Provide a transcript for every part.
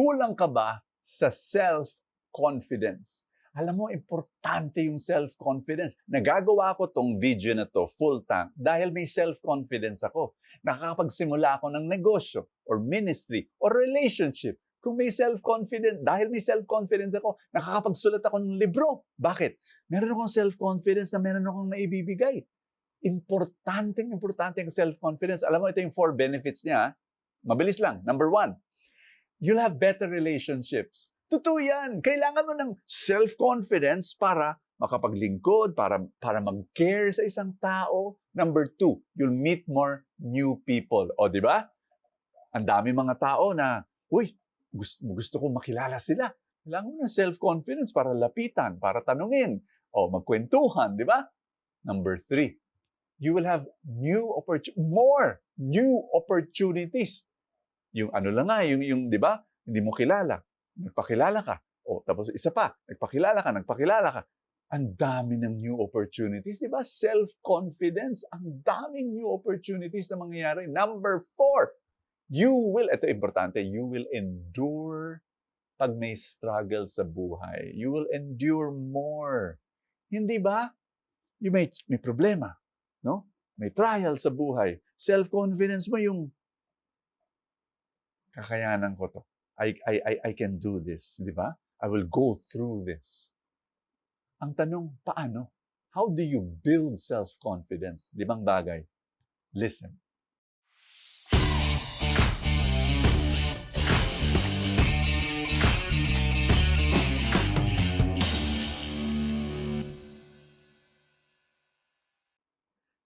Kulang ka ba sa self-confidence? Alam mo, importante yung self-confidence. Nagagawa ko tong video na to full tank dahil may self-confidence ako. Nakakapagsimula ako ng negosyo or ministry or relationship. Kung may self-confidence, dahil may self-confidence ako, nakakapagsulat ako ng libro. Bakit? Meron akong self-confidence na meron akong maibibigay. Importante, importante ang self-confidence. Alam mo, ito yung four benefits niya. Mabilis lang. Number one, you'll have better relationships. Totoo yan. Kailangan mo ng self-confidence para makapaglingkod, para, para mag-care sa isang tao. Number two, you'll meet more new people. O, di ba? Ang dami mga tao na, uy, gusto, gusto kong makilala sila. Kailangan mo ng self-confidence para lapitan, para tanungin, o magkwentuhan, di ba? Number three, you will have new opportunities, more new opportunities. Yung ano lang nga, yung, yung di ba, hindi mo kilala nagpakilala ka. O, tapos isa pa, nagpakilala ka, nagpakilala ka. Ang dami ng new opportunities, di ba? Self-confidence, ang daming new opportunities na mangyayari. Number four, you will, ito importante, you will endure pag may struggle sa buhay. You will endure more. Hindi ba? You may, may problema, no? May trial sa buhay. Self-confidence mo yung kakayanan ko to. I, I, I, I can do this, di ba? I will go through this. Ang tanong, paano? How do you build self-confidence? Limang bagay. Listen.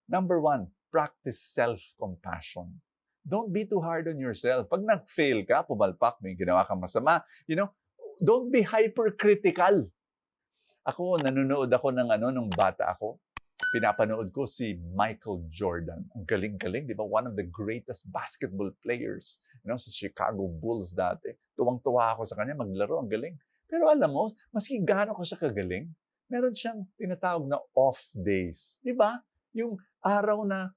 Number one, practice self-compassion. Don't be too hard on yourself. Pag nag-fail ka, pumalpak, may ginawa kang masama, you know, don't be hypercritical. Ako, nanonood ako ng ano, nung bata ako. Pinapanood ko si Michael Jordan. Ang galing-galing, di ba? One of the greatest basketball players. You know, sa Chicago Bulls dati. Tuwang-tuwa ako sa kanya, maglaro, ang galing. Pero alam mo, maski gaano ko siya kagaling, meron siyang tinatawag na off days. Di ba? Yung araw na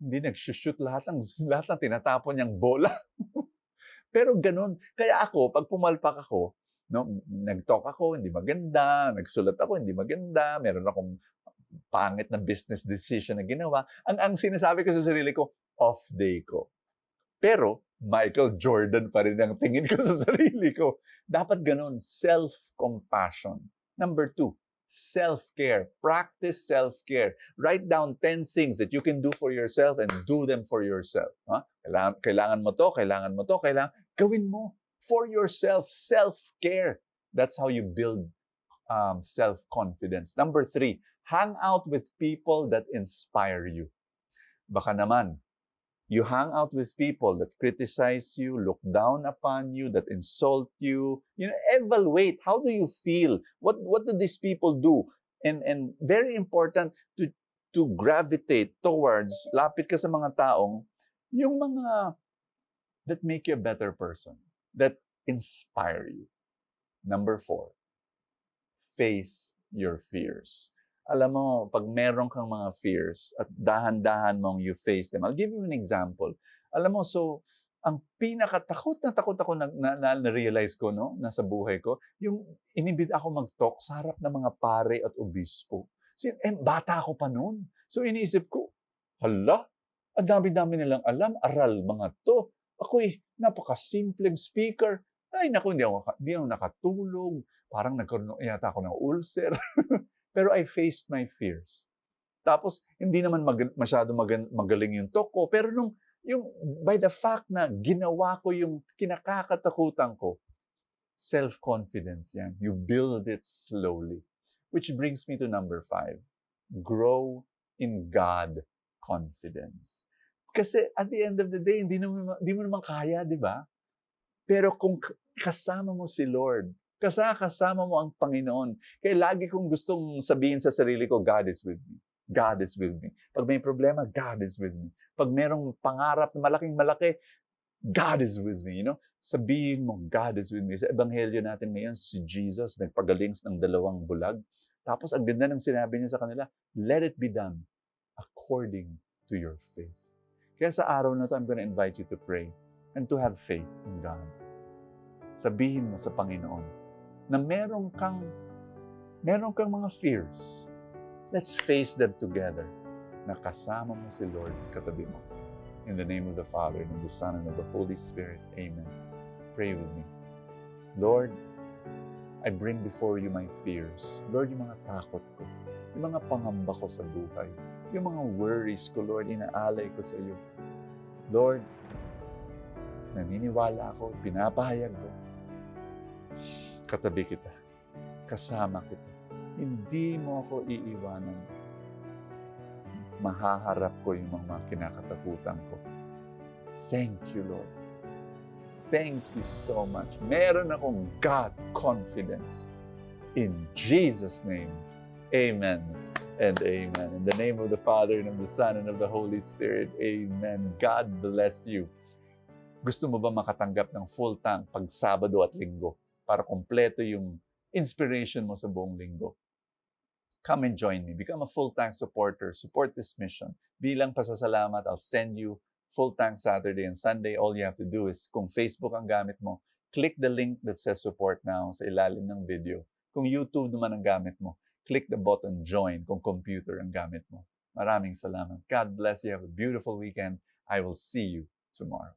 hindi nagsushoot lahat ng, lahat ng tinatapon niyang bola. Pero ganun. Kaya ako, pag pumalpak ako, no, nag-talk ako, hindi maganda, nagsulat ako, hindi maganda, meron akong pangit na business decision na ginawa. Ang, ang sinasabi ko sa sarili ko, off day ko. Pero, Michael Jordan pa rin ang tingin ko sa sarili ko. Dapat ganun, self-compassion. Number two, self-care. Practice self-care. Write down 10 things that you can do for yourself and do them for yourself. Ha? Kailangan, kailangan mo to, kailangan mo to, kailangan, gawin mo for yourself. Self-care. That's how you build um, self-confidence. Number three, hang out with people that inspire you. Baka naman, you hang out with people that criticize you, look down upon you, that insult you. You know, evaluate how do you feel? What what do these people do? And and very important to to gravitate towards lapit ka sa mga taong yung mga that make you a better person, that inspire you. Number four, face your fears alam mo, pag meron kang mga fears at dahan-dahan mong you face them. I'll give you an example. Alam mo, so, ang pinakatakot na takot ako na, na, na, na-realize ko, no, nasa buhay ko, yung inibid ako mag-talk sa harap ng mga pare at obispo. Sin, eh, bata ako pa noon. So, iniisip ko, hala, ang dami-dami nilang alam, aral mga to. Ako eh, napaka-simpleng speaker. Ay, naku, hindi ako, hindi ako nakatulog. Parang nagkaroon yata ako ng ulcer. Pero I faced my fears. Tapos, hindi naman mag- masyado mag- magaling yung talk ko. Pero nung, yung, by the fact na ginawa ko yung kinakakatakutan ko, self-confidence yan. You build it slowly. Which brings me to number five. Grow in God confidence. Kasi at the end of the day, hindi, naman, hindi mo naman kaya, di ba? Pero kung kasama mo si Lord, kasama mo ang Panginoon. Kaya lagi kong gustong sabihin sa sarili ko, God is with me. God is with me. Pag may problema, God is with me. Pag merong pangarap na malaking malaki, God is with me. You know? Sabihin mo, God is with me. Sa ebanghelyo natin ngayon, si Jesus nagpagaling ng dalawang bulag. Tapos ang ganda ng sinabi niya sa kanila, let it be done according to your faith. Kaya sa araw na to, I'm going to invite you to pray and to have faith in God. sabihin mo sa Panginoon na meron kang meron kang mga fears. Let's face them together na kasama mo si Lord katabi mo. In the name of the Father, and of the Son, and of the Holy Spirit. Amen. Pray with me. Lord, I bring before you my fears. Lord, yung mga takot ko, yung mga pangamba ko sa buhay, yung mga worries ko, Lord, inaalay ko sa iyo. Lord, naniniwala ako, pinapahayag ko, katabi kita, kasama kita. Hindi mo ako iiwanan. Mahaharap ko yung mga kinakatakutan ko. Thank you, Lord. Thank you so much. Meron akong God confidence. In Jesus' name, Amen and Amen. In the name of the Father, and of the Son, and of the Holy Spirit, Amen. God bless you. Gusto mo ba makatanggap ng full tank pag Sabado at Linggo para kompleto yung inspiration mo sa buong linggo? Come and join me. Become a full tank supporter. Support this mission. Bilang pasasalamat, I'll send you full tank Saturday and Sunday. All you have to do is, kung Facebook ang gamit mo, click the link that says support now sa ilalim ng video. Kung YouTube naman ang gamit mo, click the button join kung computer ang gamit mo. Maraming salamat. God bless you. Have a beautiful weekend. I will see you tomorrow.